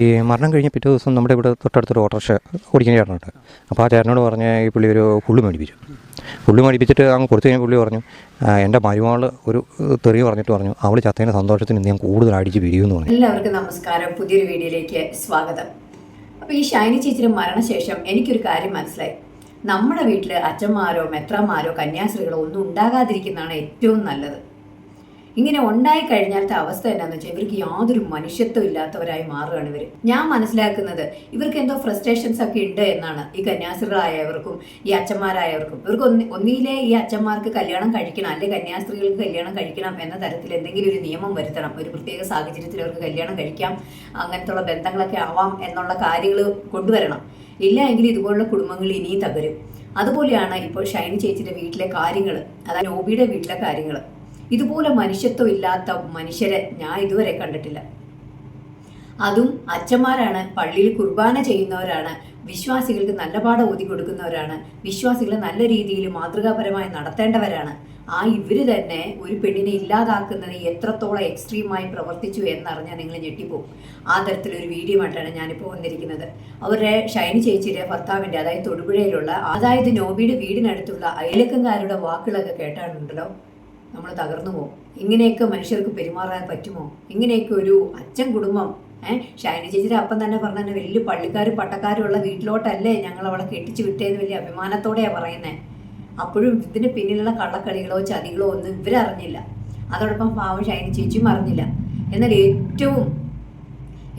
ഈ മരണം കഴിഞ്ഞ പിറ്റേ ദിവസം നമ്മുടെ ഇവിടെ തൊട്ടടുത്തൊരു ഓട്ടോറിക്ഷ ഓടിക്കുന്ന ചേട്ടനുണ്ട്. അപ്പോൾ ആ ചേട്ടനോട് പറഞ്ഞ ഈ പുള്ളി ഒരു പുള്ളി മേടിപ്പിച്ചു. പുള്ളി മേടിപ്പിച്ചിട്ട് അങ്ങ് കൊടുത്തു കഴിഞ്ഞാൽ പുള്ളി പറഞ്ഞു "ആ, എന്റെ മരുമകൾ ഒരു തെറി പറഞ്ഞിട്ട് പറഞ്ഞു അവൾ ചത്തേന്റെ സന്തോഷത്തിന് ഞാൻ കൂടുതൽ അടിച്ച് പിരിയുമെന്ന് പറഞ്ഞു. എല്ലാവർക്കും നമസ്കാരം. പുതിയൊരു വീഡിയോയിലേക്ക് സ്വാഗതം. അപ്പോൾ ഈ ഷൈനി ചേച്ചിയുടെ മരണശേഷം എനിക്കൊരു കാര്യം മനസ്സിലായി. നമ്മുടെ വീട്ടിൽ അച്ഛന്മാരോ മെത്രന്മാരോ കന്യാസ്ത്രീകളോ ഒന്നും ഉണ്ടാകാതിരിക്കുന്നതാണ് ഏറ്റവും നല്ലത്. ഇങ്ങനെ ഉണ്ടായി കഴിഞ്ഞാലത്തെ അവസ്ഥ എന്താണെന്ന് വെച്ചാൽ ഇവർക്ക് യാതൊരു മനുഷ്യത്വം ഇല്ലാത്തവരായി മാറുകയാണ് ഇവർ ഞാൻ മനസ്സിലാക്കുന്നത് ഇവർക്ക് എന്തോ ഫ്രസ്ട്രേഷൻസ് ഒക്കെ ഉണ്ട് എന്നാണ്. ഈ കന്യാസ്ത്രീകളായവർക്കും ഈ അച്ഛന്മാരായവർക്കും. ഇവർക്ക് ഒന്ന് ഒന്നിയിലെ ഈ അച്ഛന്മാർക്ക് കല്യാണം കഴിക്കണം അല്ലെങ്കിൽ കന്യാസ്ത്രീകൾക്ക് കല്യാണം കഴിക്കണം എന്ന തരത്തിൽ എന്തെങ്കിലും ഒരു നിയമം വരുത്തണം. ഒരു പ്രത്യേക സാഹചര്യത്തിൽ അവർക്ക് കല്യാണം കഴിക്കാം അങ്ങനത്തുള്ള ബന്ധങ്ങളൊക്കെ ആവാം എന്നുള്ള കാര്യങ്ങൾ കൊണ്ടുവരണം. ഇല്ല എങ്കിൽ ഇതുപോലുള്ള കുടുംബങ്ങൾ ഇനിയും തകരും. അതുപോലെയാണ് ഇപ്പോൾ ഷൈനി ചേച്ചിയുടെ വീട്ടിലെ കാര്യങ്ങൾ അതായത് നോബിയുടെ വീട്ടിലെ കാര്യങ്ങൾ ഇതുപോലെ മനുഷ്യത്വം ഇല്ലാത്ത മനുഷ്യരെ ഞാൻ ഇതുവരെ കണ്ടിട്ടില്ല. അതും അച്ഛന്മാരാണ് പള്ളിയിൽ കുർബാന ചെയ്യുന്നവരാണ് വിശ്വാസികൾക്ക് നല്ല പാഠം ഓതി കൊടുക്കുന്നവരാണ് വിശ്വാസികളെ നല്ല രീതിയിൽ മാതൃകാപരമായി നടത്തേണ്ടവരാണ്. ആ ഇവർ തന്നെ ഒരു പെണ്ണിനെ ഇല്ലാതാക്കുന്നത് എത്രത്തോളം എക്സ്ട്രീമായി പ്രവർത്തിച്ചു എന്നറിഞ്ഞാൽ നിങ്ങൾ ഞെട്ടിപ്പോവും. ആ തരത്തിലൊരു വീഡിയോ ആയിട്ടാണ് ഞാനിപ്പോൾ വന്നിരിക്കുന്നത്. അവരുടെ ഷൈനി ചേച്ചിയുടെ ഭർത്താവിന്റെ അതായത് തൊടുപുഴയിലുള്ള അതായത് നോബിയുടെ വീടിനടുത്തുള്ള അയലക്കംകാരുടെ വാക്കുകളൊക്കെ കേട്ടാണുണ്ടല്ലോ. നമ്മൾ തകർന്നു പോകും. ഇങ്ങനെയൊക്കെ മനുഷ്യർക്ക് പെരുമാറാൻ പറ്റുമോ? ഇങ്ങനെയൊക്കെ ഒരു അച്ഛൻ കുടുംബം ഏഹ് ഷൈനി ചേച്ചിയുടെ അപ്പം തന്നെ പറഞ്ഞ തന്നെ വലിയ പള്ളിക്കാരും പട്ടക്കാരും ഉള്ള വീട്ടിലോട്ടല്ലേ ഞങ്ങൾ അവളെ കെട്ടിച്ചു വിട്ടേന്ന് വലിയ അഭിമാനത്തോടെയാണ് പറയുന്നത് അപ്പോഴും ഇതിന് പിന്നിലുള്ള കള്ളക്കളികളോ ചതികളോ ഒന്നും ഇവരറിഞ്ഞില്ല. അതോടൊപ്പം പാവം ഷൈനി ചേച്ചിയും അറിഞ്ഞില്ല. എന്നാൽ ഏറ്റവും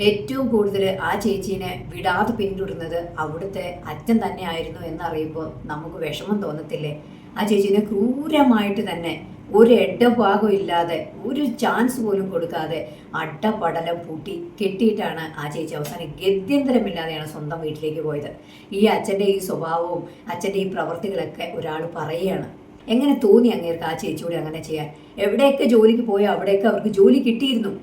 ഏറ്റവും കൂടുതൽ ആ ചേച്ചീനെ വിടാതെ പിന്തുടരുന്നത് അവിടുത്തെ അച്ഛൻ തന്നെയായിരുന്നു എന്നറിയുമ്പോൾ നമുക്ക് വിഷമം തോന്നത്തില്ലേ? ആ ചേച്ചീനെ ക്രൂരമായിട്ട് തന്നെ ഒരു എഡഭാഗം ഇല്ലാതെ ഒരു ചാൻസ് പോലും കൊടുക്കാതെ അട്ടപടലം പൂട്ടി കെട്ടിയിട്ടാണ് ആ ചേച്ചി അവസാനം ഗത്യന്തരമില്ലാതെയാണ് സ്വന്തം വീട്ടിലേക്ക് പോയത്. ഈ അച്ഛന്റെ ഈ സ്വഭാവവും അച്ഛന്റെ ഈ പ്രവൃത്തികളൊക്കെ ഒരാൾ പറയുകയാണ്. എങ്ങനെ തോന്നി അങ്ങേർക്ക് ആ ചേച്ചിയോട് അങ്ങനെ ചെയ്യാൻ? എവിടെയൊക്കെ ജോലിക്ക് പോയോ അവിടെയൊക്കെ അവർക്ക് ജോലി കിട്ടിയിരുന്നു?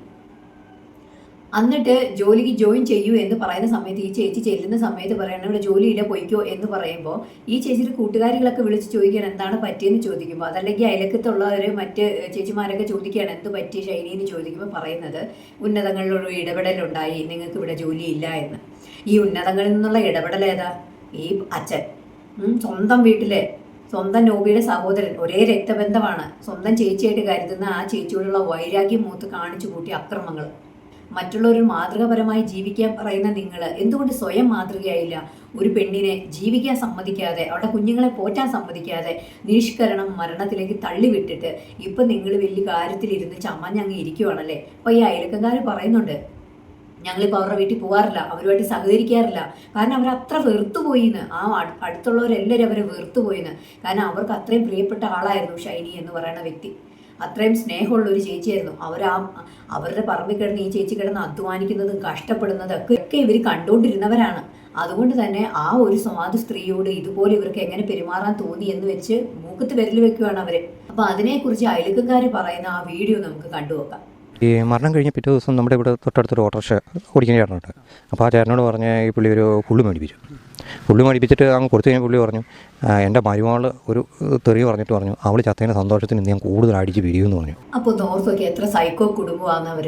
എന്നിട്ട് ജോലിക്ക് ജോയിൻ ചെയ്യൂ എന്ന് പറയുന്ന സമയത്ത് ഈ ചേച്ചി ചെല്ലുന്ന സമയത്ത് പറയണം ഇവിടെ ജോലിയില്ല പോയിക്കോ എന്ന് പറയുമ്പോൾ ഈ ചേച്ചിയുടെ കൂട്ടുകാരികളൊക്കെ വിളിച്ച് ചോദിക്കാൻ എന്താണ് പറ്റിയെന്ന് ചോദിക്കുമ്പോൾ അതല്ലെങ്കിൽ അയലക്കത്തുള്ളവർ മറ്റ് ചേച്ചിമാരൊക്കെ ചോദിക്കുകയാണ് എന്ത് പറ്റി ശൈലി എന്ന് ചോദിക്കുമ്പോൾ പറയുന്നത് ഉന്നതങ്ങളിലൊരു ഇടപെടലുണ്ടായി നിങ്ങൾക്ക് ഇവിടെ ജോലിയില്ല എന്ന്. ഈ ഉന്നതങ്ങളിൽ നിന്നുള്ള ഇടപെടൽ ഏതാ? ഈ അച്ഛൻ. സ്വന്തം വീട്ടിലെ സ്വന്തം നോബിയുടെ സഹോദരൻ ഒരേ രക്തബന്ധമാണ്. സ്വന്തം ചേച്ചിയായിട്ട് കരുതുന്ന ആ ചേച്ചിയോടുള്ള വൈരാഗ്യം മൂത്ത് കാണിച്ചു കൂട്ടിയ അക്രമങ്ങൾ മറ്റുള്ളവർ മാതൃകാപരമായി ജീവിക്കാൻ പറയുന്ന നിങ്ങൾ എന്തുകൊണ്ട് സ്വയം മാതൃകയായില്ല? ഒരു പെണ്ണിനെ ജീവിക്കാൻ സമ്മതിക്കാതെ അവരുടെ കുഞ്ഞുങ്ങളെ പോറ്റാൻ സമ്മതിക്കാതെ നിഷ്കരണം മരണത്തിലേക്ക് തള്ളിവിട്ടിട്ട് ഇപ്പം നിങ്ങൾ വലിയ കാര്യത്തിലിരുന്ന് ചമ്മഞ്ഞങ്ങ് ഇരിക്കുവാണല്ലേ? അപ്പോൾ ഈ അയൽക്കാർ പറയുന്നുണ്ട് ഞങ്ങളിപ്പോൾ അവരുടെ വീട്ടിൽ പോകാറില്ല അവരുമായിട്ട് സഹകരിക്കാറില്ല. കാരണം അവർ അത്ര വെറുത്തുപോയിന്ന്. ആ അട്- അടുത്തുള്ളവരെല്ലാവരും അവരെ വെറുത്തുപോയിന്ന്. കാരണം അവർക്ക് അത്രയും പ്രിയപ്പെട്ട ആളായിരുന്നു ഷൈനി എന്ന് പറയുന്ന വ്യക്തി. അത്രയും സ്നേഹമുള്ള ഒരു ചേച്ചിയായിരുന്നു. അവർ ആ അവരുടെ പറമ്പിൽ കിടന്ന് ഈ ചേച്ചി കിടന്ന് അധ്വാനിക്കുന്നതും കഷ്ടപ്പെടുന്നതും ഒക്കെ ഇവർ കണ്ടുകൊണ്ടിരുന്നവരാണ്. അതുകൊണ്ട് തന്നെ ആ ഒരു സ്വാദ് സ്ത്രീയോട് ഇതുപോലെ ഇവർക്ക് എങ്ങനെ പെരുമാറാൻ തോന്നി എന്ന് വെച്ച് മൂക്കത്ത് വിരൽ വെക്കുകയാണ് അവർ. അപ്പൊ അതിനെക്കുറിച്ച് അയൽക്കാർ പറയുന്ന ആ വീഡിയോ നമുക്ക് കണ്ടുനോക്കാം. ഈ മരണം കഴിഞ്ഞ പിറ്റേ ദിവസം നമ്മുടെ ഇവിടെ തൊട്ടടുത്തൊരു ഓട്ടോറിക്ഷ ഓടിക്കുന്ന ചേട്ടനുണ്ട് അപ്പോൾ ആ ചേട്ടനോട് പറഞ്ഞ ഈ പുള്ളി ഒരു പുള്ളി മേടിപ്പിച്ചു. പുള്ളി മേടിപ്പിച്ചിട്ട് അങ്ങ് കൊടുത്തു കഴിഞ്ഞാൽ പുള്ളി പറഞ്ഞു "ആ, എന്റെ മരുമകൾ ഒരു തെറി പറഞ്ഞിട്ട് പറഞ്ഞു. അവൾ ചത്തേന്റെ സന്തോഷത്തിന് ഞാൻ കൂടുതൽ അടിച്ച് പിരിയുമെന്ന് പറഞ്ഞു. അപ്പോൾ നോർത്ത് എത്ര സൈക്കോ കുടുംബമാണ് അവർ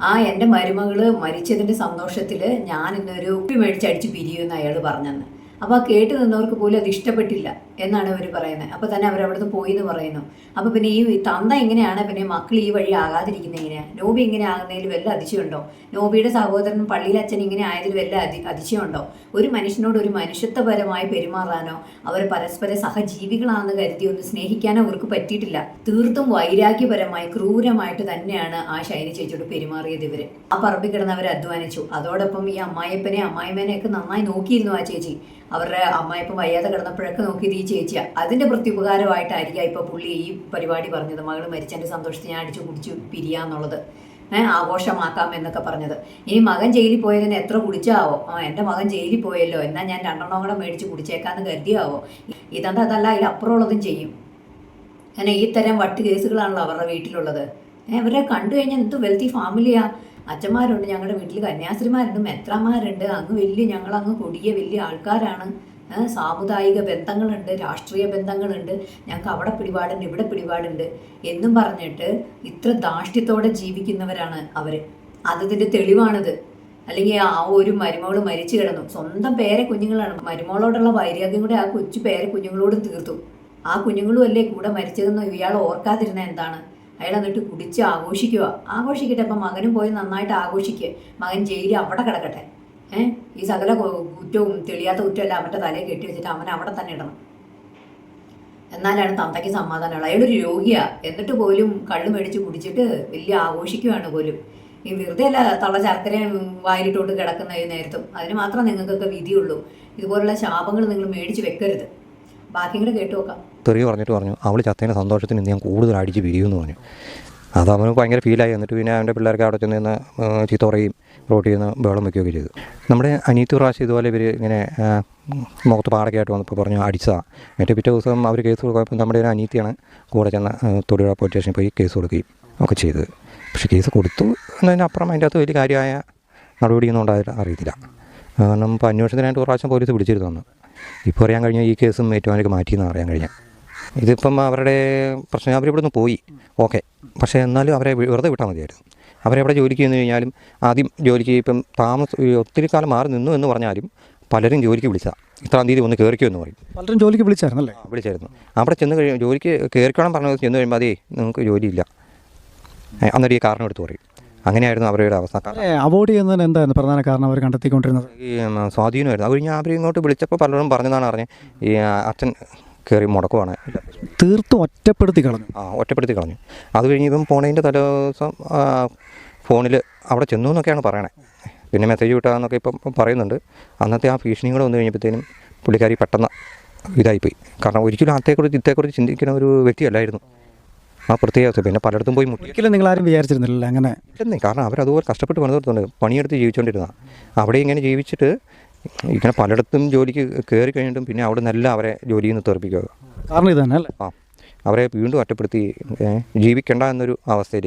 ആ എന്റെ മരുമകൾ മരിച്ചതിന്റെ സന്തോഷത്തിൽ ഞാൻ ഇന്നൊരു മേടിച്ച് മേടിച്ചടിച്ച് പിരിയുമെന്ന് അയാൾ പറഞ്ഞെന്ന്. അപ്പോൾ കേട്ട് നിന്നവർക്ക് പോലും അത് ഇഷ്ടപ്പെട്ടില്ല എന്നാണ് അവർ പറയുന്നത്. അപ്പോൾ തന്നെ അവർ അവിടുന്ന് പോയി എന്ന് പറയുന്നു. അപ്പോൾ പിന്നെ ഈ തന്ത എങ്ങനെയാണ് പിന്നെ മക്കൾ ഈ വഴി ആകാതിരിക്കുന്നത് എങ്ങനെയാണ് നോബി ഇങ്ങനെ ആകുന്നതിൽ വല്ല അതിശയമുണ്ടോ? നോബിയുടെ സഹോദരൻ പള്ളിയിലെ അച്ഛൻ ഇങ്ങനെ ആയതിൽ വല്ല അതി അതിശയമുണ്ടോ? ഒരു മനുഷ്യനോട് ഒരു മനുഷ്യത്വപരമായി പെരുമാറാനോ അവർ പരസ്പര സഹജീവികളാണെന്ന് കരുതി ഒന്ന് സ്നേഹിക്കാനോ അവർക്ക് പറ്റിയിട്ടില്ല. തീർത്തും വൈരാഗ്യപരമായി ക്രൂരമായിട്ട് തന്നെയാണ് ആ ശൈലി ചേച്ചിയോട് പെരുമാറിയത് ഇവർ. ആ പറമ്പിൽ കിടന്ന് അവർ അധ്വാനിച്ചു. അതോടൊപ്പം ഈ അമ്മായിപ്പനെ അമ്മായിമേനെയൊക്കെ നന്നായി നോക്കിയിരുന്നു ആ ചേച്ചി. അവരുടെ അമ്മായിപ്പം വയ്യാതെ കിടന്നപ്പോഴൊക്കെ നോക്കിയത് ഈ ചേച്ചിയാ. അതിന്റെ പ്രത്യുപകാരമായിട്ടായിരിക്കാം ഇപ്പൊ പുള്ളി ഈ പരിപാടി പറഞ്ഞത്. മകൾ മരിച്ചതിന്റെ സന്തോഷത്തിൽ ഞാൻ അടിച്ചു കുടിച്ചു പിരിയാന്നുള്ളത് ആഘോഷമാക്കാം എന്നൊക്കെ പറഞ്ഞത്. ഇനി മകൻ ജയിലിൽ പോയതിന് എത്ര കുടിച്ചാവോ? ആ എന്റെ മകൻ ജയിലിൽ പോയല്ലോ. എന്നാൽ ഞാൻ രണ്ടെണ്ണം കൂടെ മേടിച്ച് കുടിച്ചേക്കാന്ന് കരുതിയാവോ? ഇതെന്താ അതല്ല അതിലപ്പുറമുള്ളതും ചെയ്യും. അങ്ങനെ ഈ തരം വട്ട് കേസുകളാണല്ലോ അവരുടെ വീട്ടിലുള്ളത്. അവരെ കണ്ടു കഴിഞ്ഞാൽ എന്ത് വെൽത്തി ഫാമിലിയാ അച്ഛന്മാരുണ്ട് ഞങ്ങളുടെ വീട്ടിൽ കന്യാസ്ത്രീമാരുണ്ട് മെത്രമാരുണ്ട് അങ്ങ് വലിയ ഞങ്ങളങ്ങ് കൊടിയ വലിയ ആൾക്കാരാണ്. സാമുദായിക ബന്ധങ്ങളുണ്ട് രാഷ്ട്രീയ ബന്ധങ്ങളുണ്ട്. ഞങ്ങൾക്ക് അവിടെ പിടിപാടുണ്ട് ഇവിടെ പിടിപാടുണ്ട് എന്നും പറഞ്ഞിട്ട് ഇത്ര ധാഷ്ട്യത്തോടെ ജീവിക്കുന്നവരാണ് അവർ അതിന്റെ തെളിവാണിത്. അല്ലെങ്കിൽ ആ ഒരു മരുമകൾ മരിച്ചു കിടന്നു. സ്വന്തം പേരെ കുഞ്ഞുങ്ങളാണ്. മരുമകളോടുള്ള വൈരാഗ്യം കൂടെ ആ കൊച്ചു പേരെ കുഞ്ഞുങ്ങളോടും തീർത്തു. ആ കുഞ്ഞുങ്ങളും അല്ലേ കൂടെ മരിച്ചതെന്ന് ഇയാൾ ഓർക്കാതിരുന്ന എന്താണ്? അയാൾ എന്നിട്ട് കുടിച്ച് ആഘോഷിക്കുക. ആഘോഷിക്കട്ടെ അപ്പം മകനും പോയി നന്നായിട്ട് ആഘോഷിക്കുക മകൻ ജയിലിൽ അവിടെ കിടക്കട്ടെ. ഏഹ് ഈ സകല കുറ്റവും തെളിയാത്ത കുറ്റമെല്ലാം അവന്റെ തലയിൽ കെട്ടി വെച്ചിട്ട് അവൻ അവിടെ തന്നെ ഇടണം. എന്നാലാണ് തന്തയ്ക്ക് സമാധാനമുള്ളത് അയാളൊരു രോഗിയാ. എന്നിട്ട് പോലും കള്ളു മേടിച്ച് കുടിച്ചിട്ട് വലിയ ആഘോഷിക്കുകയാണ് പോലും. ഈ വെറുതെ അല്ല തള്ള ശർക്കരയും വായിലിട്ടോട്ട് കിടക്കുന്ന ഈ നേരത്തും. അതിന് മാത്രം നിങ്ങൾക്കൊക്കെ വിധിയുള്ളൂ. ഇതുപോലുള്ള ശാപങ്ങൾ നിങ്ങൾ മേടിച്ച് വെക്കരുത്. ബാക്കിയും കൂടെ കേട്ടു നോക്കാം. തെറി പറഞ്ഞിട്ട് പറഞ്ഞു അവൾ ചത്തേന്റെ സന്തോഷത്തിന് ഞാൻ കൂടുതൽ അടിച്ച് പിരിയുമെന്ന് പറഞ്ഞു. അത് അവന് ഭയങ്കര ഫീലായി എന്നിട്ട് പിന്നെ അവന്റെ പിള്ളേർക്ക് അവിടെ ചെന്ന് നിന്ന് ചീത്ത പറയും റോട്ടിൽ നിന്ന് ബഹളം വയ്ക്കുകയൊക്കെ ചെയ്തു. നമ്മുടെ അനീത്തു പ്രാവശ്യം ഇതുപോലെ ഇവർ ഇങ്ങനെ മുഖത്ത് പാടൊക്കെ ആയിട്ട് വന്നപ്പോൾ പറഞ്ഞു അടിച്ചതാണ് മറ്റേ പിറ്റേ ദിവസം അവർ കേസ് കൊടുക്കുമ്പോൾ നമ്മുടെ ഒരു അനീത്തിയാണ് കൂടെ ചെന്ന് തൊടുപുഴ പോലീസ് സ്റ്റേഷനിൽ പോയി കേസ് കൊടുക്കുകയും ഒക്കെ ചെയ്തത്. പക്ഷേ കേസ് കൊടുത്തു എന്നതിനപ്പുറം അതിന്റെ അകത്ത് വലിയ കാര്യമായ നടപടിയൊന്നും ഉണ്ടായില്ല അറിയത്തില്ല. കാരണം ഇപ്പോൾ അന്വേഷണത്തിനായിട്ട് ഒരു പ്രാവശ്യം പോലീസ് പിടിച്ചിരുന്നു ഇപ്പോൾ അറിയാൻ കഴിഞ്ഞാൽ ഈ കേസും ഏറ്റുമാനേക്ക് മാറ്റിയെന്ന് അറിയാൻ കഴിഞ്ഞ ഇതിപ്പം അവരുടെ പ്രശ്നം അവരിവിടുന്ന് പോയി. ഓക്കെ. പക്ഷേ എന്നാലും അവരെ വെറുതെ വിട്ടാൽ മതിയായിരുന്നു. അവരെവിടെ ജോലിക്ക് ചെന്ന് കഴിഞ്ഞാലും ആദ്യം ജോലിക്ക് ഇപ്പം താമസ ഒത്തിരി കാലം മാറി നിന്നു എന്ന് പറഞ്ഞാലും പലരും ജോലിക്ക് വിളിച്ചതാണ് ഇത്രാം തീയതി ഒന്ന് കയറിക്കോ എന്ന് പറയും. പലരും ജോലിക്ക് വിളിച്ചായിരുന്നല്ലേ അല്ലേ? വിളിച്ചായിരുന്നു. അവിടെ ചെന്ന് കഴിയും ജോലിക്ക് കയറിക്കണം പറഞ്ഞത് ചെന്ന് കഴിയുമ്പോൾ അതേ നിങ്ങൾക്ക് ജോലിയില്ല. അന്നൊരു ഈ കാരണം എടുത്ത് പറയും. അങ്ങനെയായിരുന്നു അവരുടെ അവസ്ഥ. അവോയ്ഡ് ചെയ്യുന്നതിന് എന്തായിരുന്നു പ്രധാന കാരണം അവർ കണ്ടെത്തിക്കൊണ്ടിരുന്നത്? ഈ സ്വാധീനമായിരുന്നു. അത് കഴിഞ്ഞാൽ അവർ ഇങ്ങോട്ട് വിളിച്ചപ്പോൾ പലരും പറഞ്ഞതാണ് പറഞ്ഞത് ഈ അച്ഛൻ കയറി മുടക്കുവാണ്. തീർത്തും ഒറ്റപ്പെടുത്തി കളഞ്ഞു. ആ ഒറ്റപ്പെടുത്തി കളഞ്ഞു. അത് കഴിഞ്ഞ് ഇപ്പം പോണതിന്റെ തലേദിവസം ഫോണിൽ അവിടെ ചെന്നു എന്നൊക്കെയാണ് പറയണേ. പിന്നെ മെസ്സേജ് വിട്ടാന്നൊക്കെ ഇപ്പം പറയുന്നുണ്ട്. അന്നത്തെ ആ ഭീഷണിയും കൂടെ വന്നു കഴിഞ്ഞപ്പോഴത്തേനും പുള്ളിക്കാരി പെട്ടെന്ന് ഇതായിപ്പോയി. കാരണം ഒരിക്കലും അത്തേക്കുറിച്ച് ഇത്തേക്കുറിച്ച് ചിന്തിക്കുന്ന ഒരു വ്യക്തിയല്ലായിരുന്നു. ആ പ്രത്യേക അവസ്ഥ. പിന്നെ പലയിടത്തും പോയി മുട്ടിക്കലും നിങ്ങൾ ആരും വിചാരിച്ചിരുന്നില്ല അങ്ങനെ? ഇല്ലെന്നേ. കാരണം അതുപോലെ കഷ്ടപ്പെട്ട് പണിതെടുത്തുണ്ട് പണിയെടുത്ത് ജീവിച്ചുകൊണ്ടിരുന്ന അവിടെ ഇങ്ങനെ ജീവിച്ചിട്ട് ഇങ്ങനെ പലയിടത്തും ജോലിക്ക് കയറി കഴിഞ്ഞിട്ടും പിന്നെ അവിടെ നല്ല അവരെ ജോലിയിൽ നിന്ന് തെറിപ്പിക്കുക. കാരണം ഇത് തന്നെ അല്ലേ? ആ. അവരെ വീണ്ടും ഒറ്റപ്പെടുത്തി ജീവിക്കേണ്ട എന്നൊരു അവസ്ഥയിൽ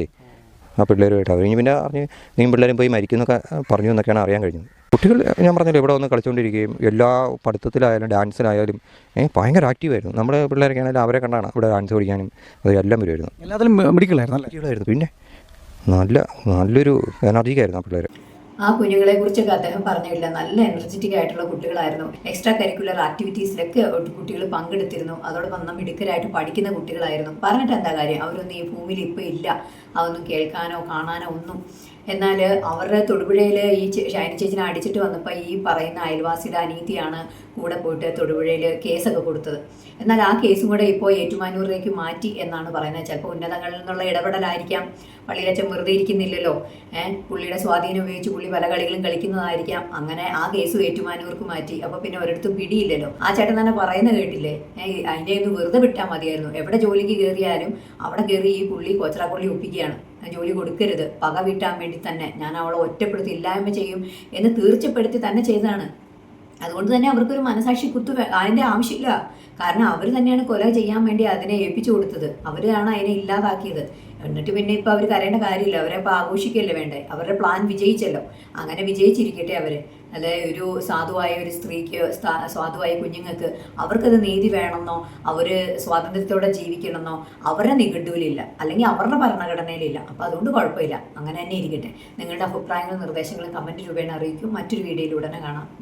ആ പിള്ളേരുമായിട്ട്. അത് കഴിഞ്ഞ് പിന്നെ അറിഞ്ഞ് നീ പിള്ളേരും പോയി മരിക്കുന്നൊക്കെ പറഞ്ഞു എന്നൊക്കെയാണ് അറിയാൻ കഴിഞ്ഞത്. കുട്ടികൾ ഞാൻ പറഞ്ഞല്ലോ ഇവിടെ വന്ന് കളിച്ചുകൊണ്ടിരിക്കുകയും എല്ലാ പഠിത്തത്തിലായാലും ഡാൻസിലായാലും ഭയങ്കര ആക്റ്റീവായിരുന്നു. നമ്മുടെ പിള്ളേരൊക്കെ ആണെങ്കിലും അവരെ കണ്ടാണ് ഇവിടെ ഡാൻസ് പഠിക്കാനും അത് എല്ലാം വരുമായിരുന്നു. എല്ലാത്തിലും മെഡിക്കലായിരുന്നു അല്ലേ? കുട്ടികളായിരുന്നു പിന്നെ നല്ല നല്ലൊരു എനർജിക്കായിരുന്നു ആ പിള്ളേർ ആ കുഞ്ഞുങ്ങളെ കുറിച്ചൊക്കെ അദ്ദേഹം പറഞ്ഞില്ല നല്ല എനർജറ്റിക് ആയിട്ടുള്ള കുട്ടികളായിരുന്നു. എക്സ്ട്രാ കരിക്കുലർ ആക്ടിവിറ്റീസിലൊക്കെ കുട്ടികൾ പങ്കെടുത്തിരുന്നു. അതോടൊപ്പം നമ്മൾ മിടുക്കരായിട്ട് പഠിക്കുന്ന കുട്ടികളായിരുന്നു. പറഞ്ഞിട്ട് എന്താ കാര്യം? അവരൊന്നും ഈ ഭൂമിയിൽ ഇപ്പോൾ ഇല്ല. അതൊന്നും കേൾക്കാനോ കാണാനോ ഒന്നും എന്നാൽ അവരുടെ തൊടുപുഴയിൽ ഈ ഷൈനി ചേച്ചിനെ അടിച്ചിട്ട് വന്നപ്പോൾ ഈ പറയുന്ന അയൽവാസിയുടെ അനീതിയാണ് കൂടെ പോയിട്ട് തൊടുപുഴയിൽ കേസൊക്കെ കൊടുത്തത്. എന്നാൽ ആ കേസും കൂടെ ഇപ്പോൾ ഏറ്റുമാനൂരിലേക്ക് മാറ്റി എന്നാണ് പറയുന്നത്. ചിലപ്പോൾ ഉന്നതങ്ങളിൽ നിന്നുള്ള ഇടപെടലായിരിക്കാം. പള്ളിയിലച്ചൻ വെറുതെ ഇരിക്കുന്നില്ലല്ലോ. ഏഹ് പുള്ളിയുടെ സ്വാധീനം ഉപയോഗിച്ച് പുള്ളി പല കളികളും കളിക്കുന്നതായിരിക്കാം. അങ്ങനെ ആ കേസും ഏറ്റുമാനൂർക്ക് മാറ്റി. അപ്പോൾ പിന്നെ ഒരിടത്തും പിടിയില്ലല്ലോ. ആ ചേട്ടൻ തന്നെ പറയുന്ന കേട്ടില്ലേ? അതിന്റെ ഒന്ന് വെറുതെ വിട്ടാൽ മതിയായിരുന്നു. എവിടെ ജോലിക്ക് കയറിയാലും അവിടെ കയറി ഈ പുള്ളി കൊച്ചറ പുള്ളി ഒപ്പിക്കുകയാണ്. ജോലി കൊടുക്കരുത്. പക വീട്ടാൻ വേണ്ടി തന്നെ. ഞാൻ അവളെ ഒറ്റപ്പെടുത്തി ഇല്ലായ്മ ചെയ്യും എന്ന് തീർച്ചപ്പെടുത്തി തന്നെ ചെയ്തതാണ്. അതുകൊണ്ട് തന്നെ അവർക്കൊരു മനസാക്ഷി കുത്തു അതിന്റെ ആവശ്യമില്ല. കാരണം അവർ തന്നെയാണ് കൊല ചെയ്യാൻ വേണ്ടി അതിനെ ഏൽപ്പിച്ചു കൊടുത്തത്. അവരാണ് അതിനെ ഇല്ലാതാക്കിയത്. എന്നിട്ട് പിന്നെ ഇപ്പൊ അവർ കരയേണ്ട കാര്യമില്ല. അവരെ ഇപ്പൊ ആഘോഷിക്കല്ലേ വേണ്ടേ? അവരുടെ പ്ലാൻ വിജയിച്ചല്ലോ. അങ്ങനെ വിജയിച്ചിരിക്കട്ടെ അവർ. അല്ലെ ഒരു സാധുവായ ഒരു സ്ത്രീക്ക് സാധുവായ കുഞ്ഞുങ്ങൾക്ക് അവർക്കത് നീതി വേണമെന്നോ അവർ സ്വാതന്ത്ര്യത്തോടെ ജീവിക്കണമെന്നോ അവരുടെ നിഘണ്ടുവിലില്ല. അല്ലെങ്കിൽ അവരുടെ ഭരണഘടനയിലില്ല. അപ്പോൾ അതുകൊണ്ട് കുഴപ്പമില്ല. അങ്ങനെ തന്നെ ഇരിക്കട്ടെ. നിങ്ങളുടെ അഭിപ്രായങ്ങളും നിർദ്ദേശങ്ങളും കമന്റ് രൂപേണ അറിയിക്കും. മറ്റൊരു വീഡിയോയിലൂടെ കാണാം.